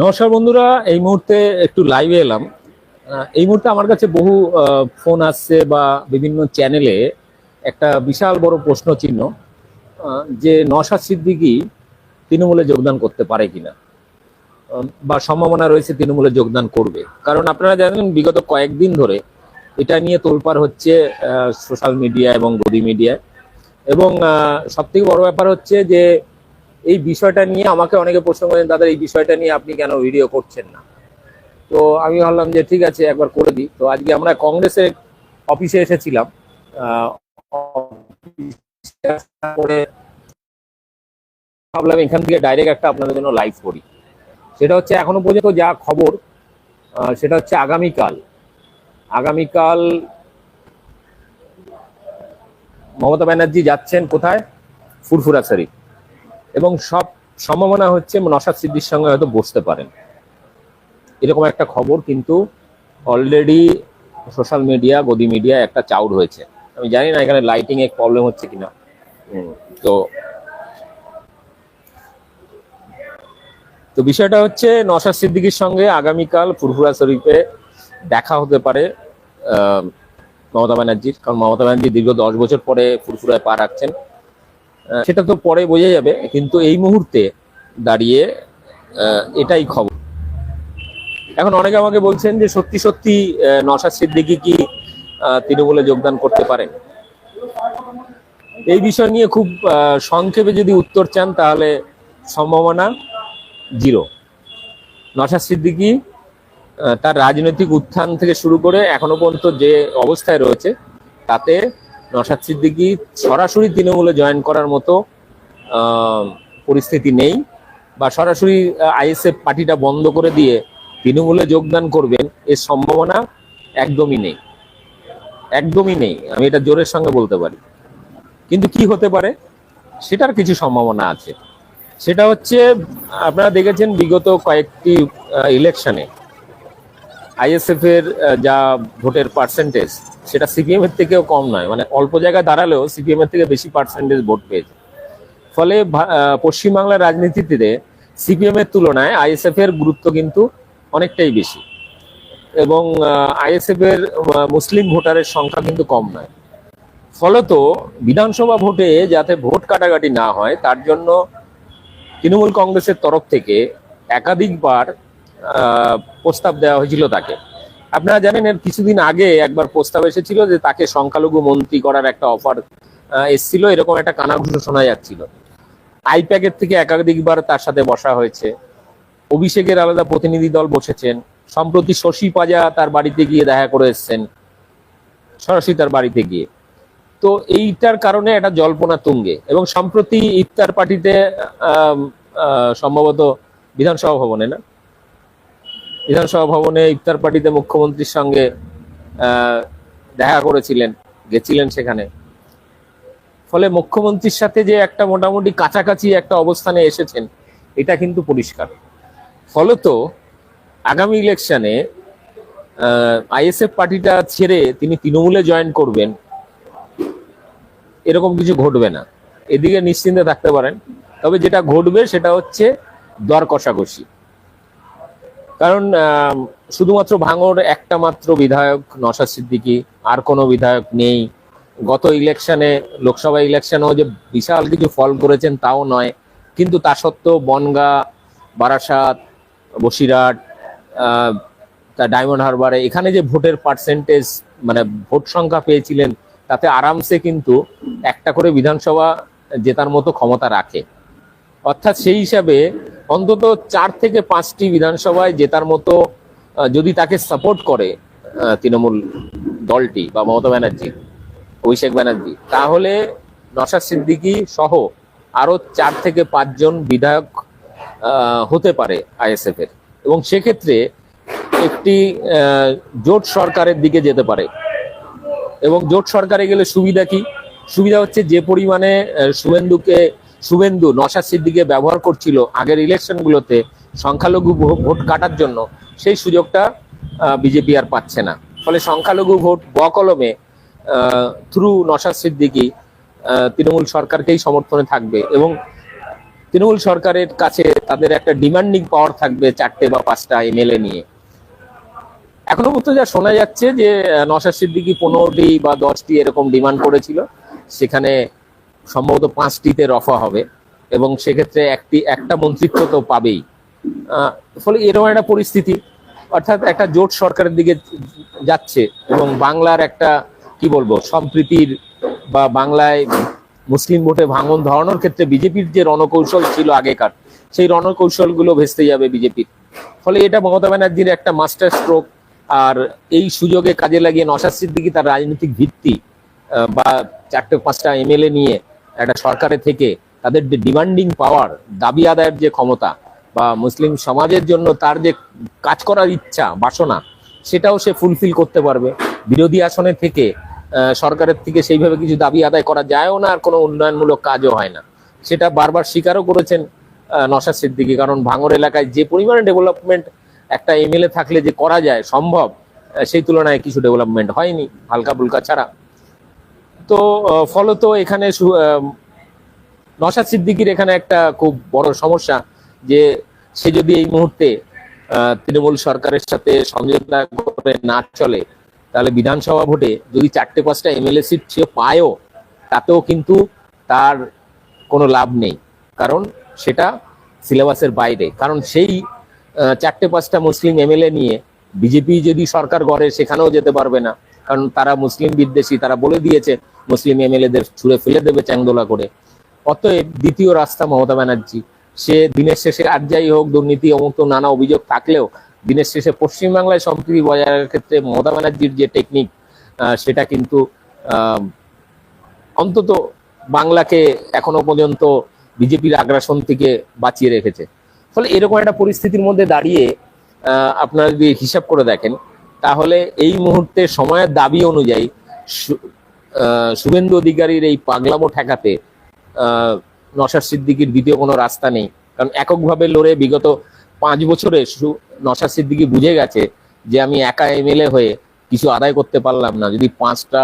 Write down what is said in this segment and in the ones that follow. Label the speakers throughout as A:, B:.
A: নমস্কার বন্ধুরা, এই মুহূর্তে একটু লাইভে এলাম। এই মুহূর্তে আমার কাছে বহু ফোন আসছে বা বিভিন্ন চ্যানেলে একটা বিশাল বড় প্রশ্ন চিহ্ন যে নশাদ সিদ্দিকি তৃণমূলে যোগদান করতে পারে কিনা? বা সম্ভাবনা রয়েছে তৃণমূলে যোগদান করবে। কারণ আপনারা জানেন, বিগত কয়েকদিন ধরে এটা নিয়ে তোলপাড় হচ্ছে সোশ্যাল মিডিয়া এবং গদি মিডিয়ায় এবং সব থেকে বড় ব্যাপার হচ্ছে যে এই বিষয়টা নিয়ে আমাকে অনেকে প্রশ্ন করেন, দাদা, এই বিষয়টা নিয়ে আপনি কেন ভিডিও করছেন না? তো আমি ভাবলাম যে, ঠিক আছে, একবার করে দিই। তো আজকে আমরা কংগ্রেসের অফিসে এসেছিলাম। ভাবলাম এখান থেকে ডাইরেক্ট একটা আপনাদের জন্য লাইভ করি। সেটা হচ্ছে এখনও পর্যন্ত যা খবর সেটা হচ্ছে আগামীকাল। আগামীকাল মমতা ব্যানার্জি যাচ্ছেন কোথায়? ফুরফুরা শরীফ। এবং সব সম্ভাবনা হচ্ছে নসাদ সিদ্দির সঙ্গে হয়তো বসতে পারেন। এরকম একটা খবর কিন্তু already social media godi media একটা চাউড হয়েছে। আমি জানি না এখানে লাইটিং এর প্রবলেম হচ্ছে কিনা। তো তো বিষয়টা হচ্ছে নসাদ সিদ্দিকির সঙ্গে আগামীকাল ফুরফুরা শরীফে দেখা হতে পারে মমতা ব্যানার্জির। কারণ মমতা ব্যানার্জি দীর্ঘ দশ বছর পরে ফুরফুরায় পা রাখছেন। সেটা তো পরে বোঝা যাবে, কিন্তু এই মুহূর্তে দাঁড়িয়ে এটাই খবর। এখন অনেকে আমাকে বলছেন যে সত্যি সত্যি নওশাদ সিদ্দিকি কি তৃণমূলে যোগদান করতে পারেন? এই বিষয় নিয়ে খুব সংক্ষেপে যদি উত্তর চান, তাহলে সম্ভাবনা জিরো। নওশাদ সিদ্দিকি তার রাজনৈতিক উত্থান থেকে শুরু করে এখনও পর্যন্ত যে অবস্থায় রয়েছে, তাতে নসাদ সিদ্দিকি সরাসরি তৃণমূলে জয়েন করার মতো পরিস্থিতি নেই বা সরাসরি আইএসএফ পার্টিটা বন্ধ করে দিয়ে তৃণমূলে যোগদান করবেন এর সম্ভাবনা একদমই নেই। একদমই নেই, আমি এটা জোরের সঙ্গে বলতে পারি। কিন্তু কি হতে পারে? সেটার কিছু সম্ভাবনা আছে। সেটা হচ্ছে, আপনারা দেখেছেন বিগত কয়েকটি ইলেকশনে আইএসএফ এর যা ভোটের পার্সেন্টেজ সেটা সিপিএম এর থেকেও কম নয়। মানে অল্প জায়গায় দাঁড়ালেও সিপিএম এর থেকে বেশি পার্সেন্টেজ ভোট পেয়েছে। ফলে পশ্চিমবাংলার রাজনীতিতে সিপিএম এর তুলনায় আইএসএফ এর গুরুত্ব কিন্তু অনেকটাই বেশি। এবং আইএসএফ এর মুসলিম ভোটারের সংখ্যা কিন্তু কম নয়। ফলত বিধানসভা ভোটে যাতে ভোট কাটাকাটি না হয়, তার জন্য তৃণমূল কংগ্রেসের তরফ থেকে একাধিকবার প্রস্তাব দেওয়া হয়েছিল তাকে। আপনারা জানেন, এর কিছুদিন আগে একবার প্রস্তাব এসেছিল যে তাকে সংখ্যালঘু মন্ত্রী করার একটা অফার এসেছিল। এরকম একটা কানাঘুষো শোনা যাচ্ছিল। আইপ্যাকের থেকে একাধিকবার তার সাথে বসা হয়েছে। অভিষেকের আলাদা প্রতিনিধি দল বসেছেন। সম্প্রতি শশী পাজা তার বাড়িতে গিয়ে দেখা করে এসছেন। সরাসরি তার বাড়িতে গিয়ে। তো এইটার কারণে একটা জল্পনা তুঙ্গে এবং সম্প্রতি ইফতার পার্টিতে সম্ভবত বিধানসভা ভবনে না বিধানসভা ভবনে ইফতার পার্টিতে মুখ্যমন্ত্রীর সঙ্গে দেখা করেছিলেন, গেছিলেন সেখানে। ফলে মুখ্যমন্ত্রীর সাথে যে একটা মোটামুটি কাছাকাছি একটা অবস্থানে এসেছেন, এটা কিন্তু পরিষ্কার। ফলত আগামী ইলেকশনে আইএসএফ পার্টিটা ছেড়ে তিনি তৃণমূলে জয়েন করবেন, এরকম কিছু ঘটবে না। এদিকে নিশ্চিন্তে থাকতে পারেন। তবে যেটা ঘটবে সেটা হচ্ছে দর কষাকষি। কারণ শুধুমাত্র ভাঙর একটা মাত্র বিধায়ক নসাদ সিদ্দিকি, আর কোনো বিধায়ক নেই। গত ইলেকশনে লোকসভা ইলেকশনেও যে বিশাল কিছু ফল করেছেন তাও নয়। কিন্তু তা সত্ত্বেও বনগা, বারাসাত, বসিরহাট তা ডায়মন্ড হারবারে এখানে যে ভোটের পার্সেন্টেজ মানে ভোট সংখ্যা পেয়েছিলেন, তাতে আরামসে কিন্তু একটা করে বিধানসভা জেতার মতো ক্ষমতা রাখে। অর্থাৎ সেই হিসাবে অন্তত চার থেকে পাঁচটি বিধানসভায় জেতার মতো যদি তাকে সাপোর্ট করে তৃণমূল দলটি বা মমতা ব্যানার্জি, অভিষেক ব্যানার্জি, তাহলে নসাদ সিদ্দিকী সহ আরও চার থেকে পাঁচজন বিধায়ক হতে পারে আইএসএফ এর এবং সেক্ষেত্রে একটি জোট সরকারের দিকে যেতে পারে। এবং জোট সরকারে গেলে সুবিধা কি? সুবিধা হচ্ছে যে পরিমাণে শুভেন্দুকে শুভেন্দু নসাদ সিদ্দিকে ব্যবহার করছিল আগের ইলেকশন গুলোতে সংখ্যালঘু ভোট কাটার জন্য, সেই সুযোগটা বিজেপি আর পাচ্ছে না। ফলে সংখ্যালঘু ভোট বকলমে থ্রু নসাদ সিদ্দিকি তৃণমূল সরকারকেই সমর্থনে থাকবে এবং তৃণমূল সরকারের কাছে তাদের একটা ডিমান্ডিং পাওয়ার থাকবে চারটে বা পাঁচটা এমএলএ নিয়ে। এখনও পর্যন্ত যা শোনা যাচ্ছে যে নওশাদ সিদ্দিকি পনেরোটি বা দশটি এরকম ডিমান্ড করেছিল, সেখানে সম্ভবত পাঁচটিতে রফা হবে এবং সেক্ষেত্রে একটি, একটা মন্ত্রিত্ব তো পাবেই। ফলে এরকম একটা পরিস্থিতি, অর্থাৎ একটা জোট সরকারের দিকে যাচ্ছে এবং বাংলার একটা, কি বলব, সম্প্রীতির বা বাংলায় মুসলিম ভোটে ভাঙন ধরানোর ক্ষেত্রে বিজেপির যে রণকৌশল ছিল আগেকার, সেই রণকৌশলগুলো ভেস্তে যাবে বিজেপির। ফলে এটা মমতা ব্যানার্জির একটা মাস্টার স্ট্রোক, আর এই সুযোগে কাজে লাগিয়ে নসাদ সিদ্দিকি তার রাজনৈতিক ভিত্তি বা চারটে পাঁচটা এমএলএ নিয়ে একটা সরকারে থেকে তাদের যে ডিমান্ডিং পাওয়ার দাবি আদায়ের যে ক্ষমতা বা মুসলিম সমাজের জন্য তার যে কাজ করার ইচ্ছা, বাসনা, সেটাও সে ফুলফিল করতে পারবে। বিরোধী আসনে থেকে সরকারের থেকে সেইভাবে কিছু দাবি আদায় করা যায়ও না আর কোনো উন্নয়নমূলক কাজও হয় না। সেটা বারবার স্বীকারও করেছেন নওশাদ সিদ্দিকী। কারণ ভাঙর এলাকায় যে পরিমাণে ডেভেলপমেন্ট একটা এমএলএ থাকলে যে করা যায় সম্ভব সেই তুলনায় কিছু ডেভেলপমেন্ট হয়নি হালকা ফুলকা ছাড়া। তো ফলত এখানে নওশাদ সিদ্দিকির এখানে একটা খুব বড় সমস্যা যে সে যদি এই মুহূর্তে তৃণমূল সরকারের সাথে সমঝোতা করে না চলে, তাহলে বিধানসভা ভোটে যদি চারটে পাঁচটা এমএলএ সিট সে পায়ও, তাতেও কিন্তু তার কোনো লাভ নেই। কারণ সেটা সিলেবাসের বাইরে। কারণ সেই চারটে পাঁচটা মুসলিম এমএলএ নিয়ে বিজেপি যদি সরকার গড়ে, সেখানেও যেতে পারবে না। কারণ তারা মুসলিম বিদ্বেষী, তারা বলে দিয়েছে মুসলিম এমএলএদের ছুঁড়ে ফেলে দেবে চ্যাংদোলা করে। অতএব দ্বিতীয় রাস্তা মমতা ব্যানার্জি। সে দিনের শেষে আর যাই হোক, দুর্নীতি অমুক নানা অভিযোগ থাকলেও দিনের শেষে পশ্চিমবাংলায় সম্প্রীতি বজায় রাখার ক্ষেত্রে মমতা ব্যানার্জির যে টেকনিক সেটা কিন্তু অন্তত বাংলাকে এখনও পর্যন্ত বিজেপির আগ্রাসন থেকে বাঁচিয়ে রেখেছে। ফলে এরকম একটা পরিস্থিতির মধ্যে দাঁড়িয়ে আপনারা যদি হিসাব করে দেখেন, তাহলে এই মুহূর্তে সময়ের দাবি অনুযায়ী শুভেন্দু অধিকারীর এই পাগলামো ঠেকাতে নসার সিদ্দিকির দ্বিতীয় কোনো রাস্তা নেই। কারণ এককভাবে লড়ে বিগত পাঁচ বছরে নসার সিদ্দিকি বুঝে গেছে যে আমি একা এমএলএ হয়ে কিছু আদায় করতে পারলাম না। যদি পাঁচটা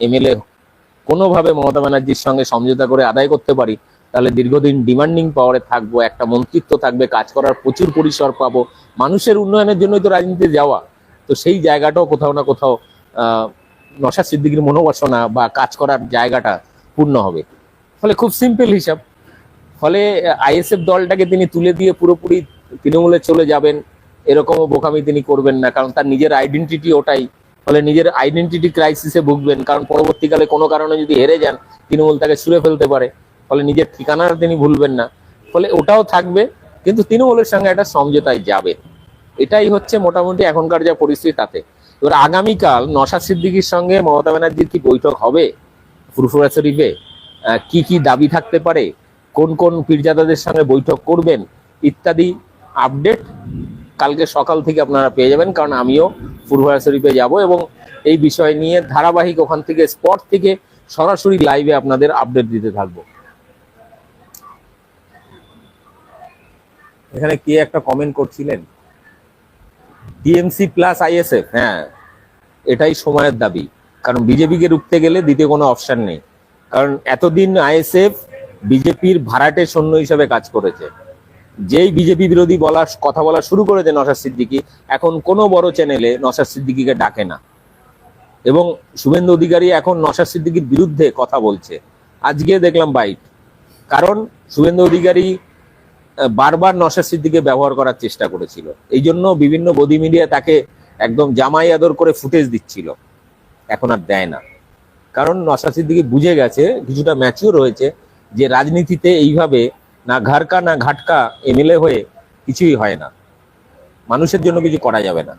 A: এমএলএ কোনোভাবে মমতা ব্যানার্জির সঙ্গে সমঝোতা করে আদায় করতে পারি, তাহলে দীর্ঘদিন ডিমান্ডিং পাওয়ারে থাকব, একটা মন্ত্রিত্ব থাকবে, কাজ করার প্রচুর পরিসর পাবো। মানুষের উন্নয়নের জন্যই তো রাজনীতিতে যাওয়া। তো সেই জায়গাটাও কোথাও না কোথাও নসাদ সিদ্দিকির মনোবাসনা বা কাজ করার জায়গাটা পূর্ণ হবে। ফলে খুব সিম্পল হিসাব। ফলে আইএসএফ দলটাকে তিনি তুলে দিয়ে পুরোপুরি তৃণমূলে চলে যাবেন, এরকমও বোকামি তিনি করবেন না, কারণ তার নিজের আইডেন্টিটি ওটাই। ফলে নিজের আইডেন্টিটি ক্রাইসিসে ভুগবেন, কারণ পরবর্তীকালে কোনো কারণে যদি হেরে যান, তৃণমূল তাকে ছুঁড়ে ফেলতে পারে। ফলে নিজের ঠিকানাটা তিনি ভুলবেন না। ফলে ওটাও থাকবে, কিন্তু তৃণমূলের সঙ্গে একটা সমঝোতায় যাবে। এটাই হচ্ছে মোটামুটি এখনকার যা পরিস্থিতি তাতে। এবার আগামীকাল নশা সিদ্দিকির সঙ্গে মমতা ব্যানার্জির কি বৈঠক হবে? ফুরফুরা শরীফে কি কি দাবি থাকতে পারে? কোন কোন পীরজাদাদের সঙ্গে বৈঠক করবেন? ইত্যাদি আপডেট কালকে সকাল থেকে আপনারা পেয়ে যাবেন, কারণ আমিও ফুরফুরা শরীফে যাব এবং এই বিষয় নিয়ে ধারাবাহিক ওখান থেকে স্পট থেকে সরাসরি লাইভে আপনাদের আপডেট দিতে থাকব। এখানে কে একটা কমেন্ট করছিলেন? টিএমসি প্লাস আইএসএফ হ্যাঁ। এটাই সময়ের দাবি। কারণ বিজেপিকে রুখতে গেলে দ্বিতীয় কোনো অপশন নেই। কারণ এতদিন আইএসএফ বিজেপির ভাড়াটে সৈন্য হিসেবে কাজ করেছে। যেই বিজেপি বিরোধী বলা, কথা বলা শুরু করেছে নসাদ সিদ্দিকি, এখন কোনো বড় চ্যানেলে নসাদ সিদ্দিকিকে ডাকে না। এবং শুভেন্দু অধিকারী এখন নসাদ সিদ্দিকির বিরুদ্ধে কথা বলছে। আজকে দেখলাম বাইট কারণ শুভেন্দু অধিকারী বারবার নসাদ সিদ্দিকে ব্যবহার করার চেষ্টা করেছিল। এই জন্য বিভিন্ন বদি মিডিয়া তাকে একদম জামাই আদর করে ফুটেজ দিচ্ছিল। এখন আর দেয় না। কারণ নসাদ সিদ্দিকি বুঝে গেছে, কিছুটা ম্যাচিওর হয়েছে যে রাজনীতিতে এইভাবে না ঘাড়কা না ঘাটকা এমএলএ হয়ে কিছুই হয় না। মানুষের জন্য কিছু করা যাবে না।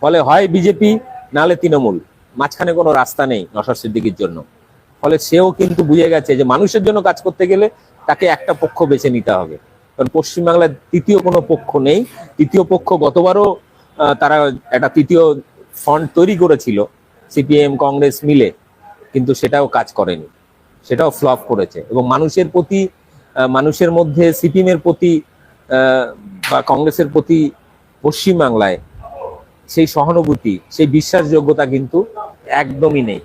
A: ফলে হয় বিজেপি, নালে তৃণমূল। মাঝখানে কোনো রাস্তা নেই নসাদ সিদ্দিকির জন্য। ফলে সেও কিন্তু বুঝে গেছে যে মানুষের জন্য কাজ করতে গেলে তাকে একটা পক্ষ বেছে নিতে হবে। কারণ পশ্চিমবাংলার তৃতীয় কোনো পক্ষ নেই। তৃতীয় পক্ষ গতবারও তারা একটা তৃতীয় ফন্ড তৈরি করেছিল সিপিএম কংগ্রেস মিলে, কিন্তু সেটাও কাজ করেনি। সেটাও ফ্লপ করেছে এবং মানুষের প্রতি মানুষের মধ্যে সিপিএম এর প্রতি বা কংগ্রেসের প্রতি পশ্চিমবাংলায় সেই সহানুভূতি, সেই বিশ্বাসযোগ্যতা কিন্তু একদমই নেই।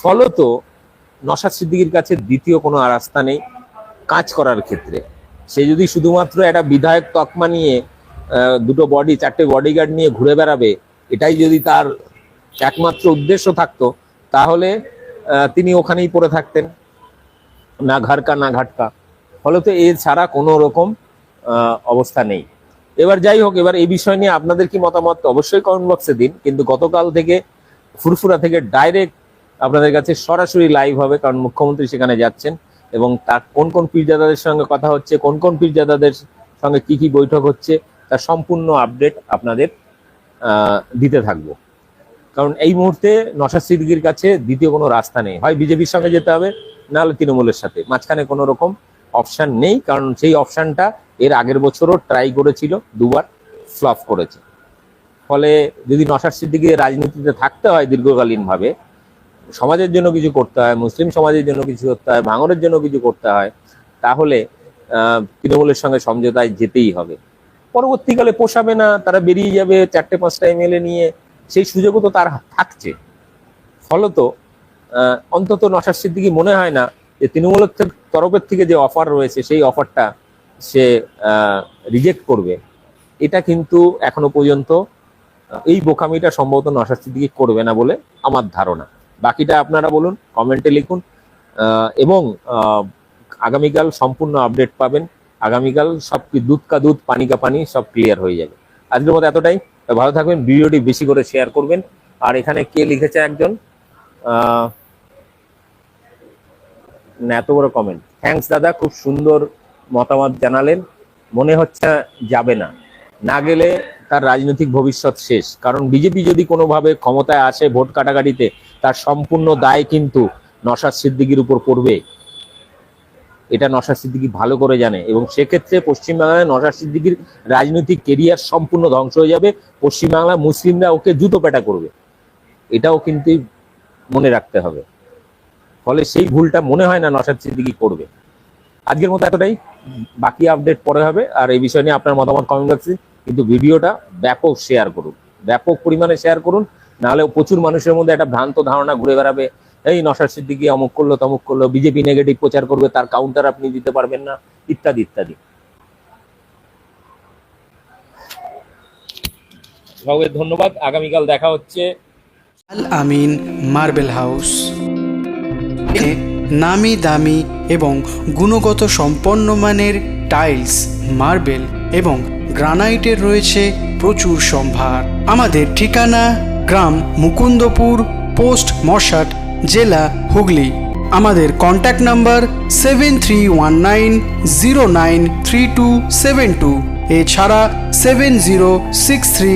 A: ফলত নসাদ সিদ্দিকির কাছে দ্বিতীয় কোনো রাস্তা নেই কাজ করার ক্ষেত্রে। সে যদি শুধুমাত্র একটা বিধায়ক তকমা নিয়ে দুটো বডি চারটে বডিগার্ড নিয়ে ঘুরে বেড়াবে, এটাই যদি তার একমাত্র উদ্দেশ্য থাকতো, তাহলে তিনি ওখানেই পড়ে থাকতেন, না ঘাটকা না ঘাটকা। ফলত এ ছাড়া কোনো রকম অবস্থা নেই। এবার যাই হোক, এবার এই বিষয় নিয়ে আপনাদের কি মতামত? অবশ্যই কমেন্ট বক্সে দিন, কিন্তু গতকাল থেকে, ফুরফুরা থেকে ডাইরেক্ট আপনাদের কাছে সরাসরি লাইভ হবে, কারণ মুখ্যমন্ত্রী সেখানে যাচ্ছেন, এবং তার কোন কোন পীরজাদাদের সঙ্গে কথা হচ্ছে, কোন কোন পীরজাদাদের সঙ্গে কি কি বৈঠক হচ্ছে তার সম্পূর্ণ আপডেট আপনাদের দিতে থাকব। কারণ এই মুহূর্তে নশা সিদ্দিকির কাছে দ্বিতীয় কোনো রাস্তা নেই। হয় বিজেপির সঙ্গে যেতে হবে নাহলে তৃণমূলের সাথে। মাঝখানে কোনো রকম অপশান নেই, কারণ সেই অপশানটা এর আগের বছরও ট্রাই করেছিল, দুবার ফ্লপ করেছে। ফলে যদি নশার সিদ্দিকি রাজনীতিতে থাকতে হয় দীর্ঘকালীন ভাবে সমাজের জন্য কিছু করতে হয়, মুসলিম সমাজের জন্য কিছু করতে হয়, ভাঙনের জন্য কিছু করতে হয়, তাহলে তৃণমূলের সঙ্গে সমঝোতায় যেতেই হবে। পরবর্তীকালে পোষাবে না, তারা বেরিয়ে যাবে চারটে, পাঁচটা এমএলএ নিয়ে, সেই সুযোগও তো তার থাকছে। ফলত অন্তত নশার সিদ্দিকি মনে হয় না যে তৃণমূলের তরফের থেকে যে অফার রয়েছে, সেই অফারটা সে রিজেক্ট করবে। এটা কিন্তু এখনও পর্যন্ত এই বোকামিটা সম্ভবত নশার সিদ্দিকি করবে না বলে আমার ধারণা। বাকিটা আপনারা বলুন কমেন্টে লিখুন এবং আগামীকাল সম্পূর্ণ আপডেট পাবেন। আগামীকাল সব কি- দুধ কা দুধ, পানি কা পানি সব ক্লিয়ার হয়ে যাবে। আজকের মতো এতটাই। ভালো থাকবেন, ভিডিওটি বেশি করে শেয়ার করবেন। আর এখানে কে লিখেছে একজন? এত বড় কমেন্ট থ্যাঙ্কস দাদা, খুব সুন্দর মতামত জানালেন। মনে হচ্ছে যাবে না। না গেলে তার রাজনৈতিক ভবিষ্যৎ শেষ। কারণ বিজেপি যদি কোনোভাবে ক্ষমতায় আসে ভোট কাটাকাটিতে, তার সম্পূর্ণ দায় কিন্তু নসাদ সিদ্দিকির উপর পড়বে। এটা নসাদ সিদ্দিকি ভালো করে জানে এবং সেক্ষেত্রে পশ্চিমবাংলায় নসাদ সিদ্দিকির রাজনৈতিক কেরিয়ার সম্পূর্ণ ধ্বংস হয়ে যাবে। পশ্চিমবাংলা মুসলিমরা ওকে জুতো পেটা করবে। এটাও কিন্তু মনে রাখতে হবে। ফলে সেই ভুলটা মনে হয় না নসাদ সিদ্দিকি করবে। আজকের মতো এতটাই। বাকি আপডেট পরে হবে। আর এই বিষয় নিয়ে আপনার মতামত কমেন্ট বক্সে কিন্তু ভিডিওটা ব্যাপক শেয়ার করুন। ব্যাপক পরিমাণে শেয়ার করুন। নাহলে প্রচুর মানুষের মধ্যে একটা ভ্রান্ত ধারণা ঘুরে বেড়াবে। এই নসার সিদ্দিকি অমুক করল, তমুক করল, বিজেপি নেগেটিভ প্রচার করবে, তার কাউন্টার আপনি দিতে পারবেন না, ইত্যাদি ইত্যাদি। সবাইকে ধন্যবাদ, আগামীকাল দেখা হচ্ছে।
B: Al Amin, Marble House. নামি দামি এবং গুণগত সম্পন্ন মানের টাইলস, মার্বেল এবং গ্রানাইটের রয়েছে প্রচুর সম্ভার। আমাদের ঠিকানা, গ্রাম মুকুন্দপুর, পোস্ট মশাট জেলা হুগলি। আমাদের contact number seven three one nine zero nine three two seven two এছাড়া seven zero six three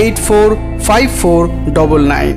B: eight four five four double nine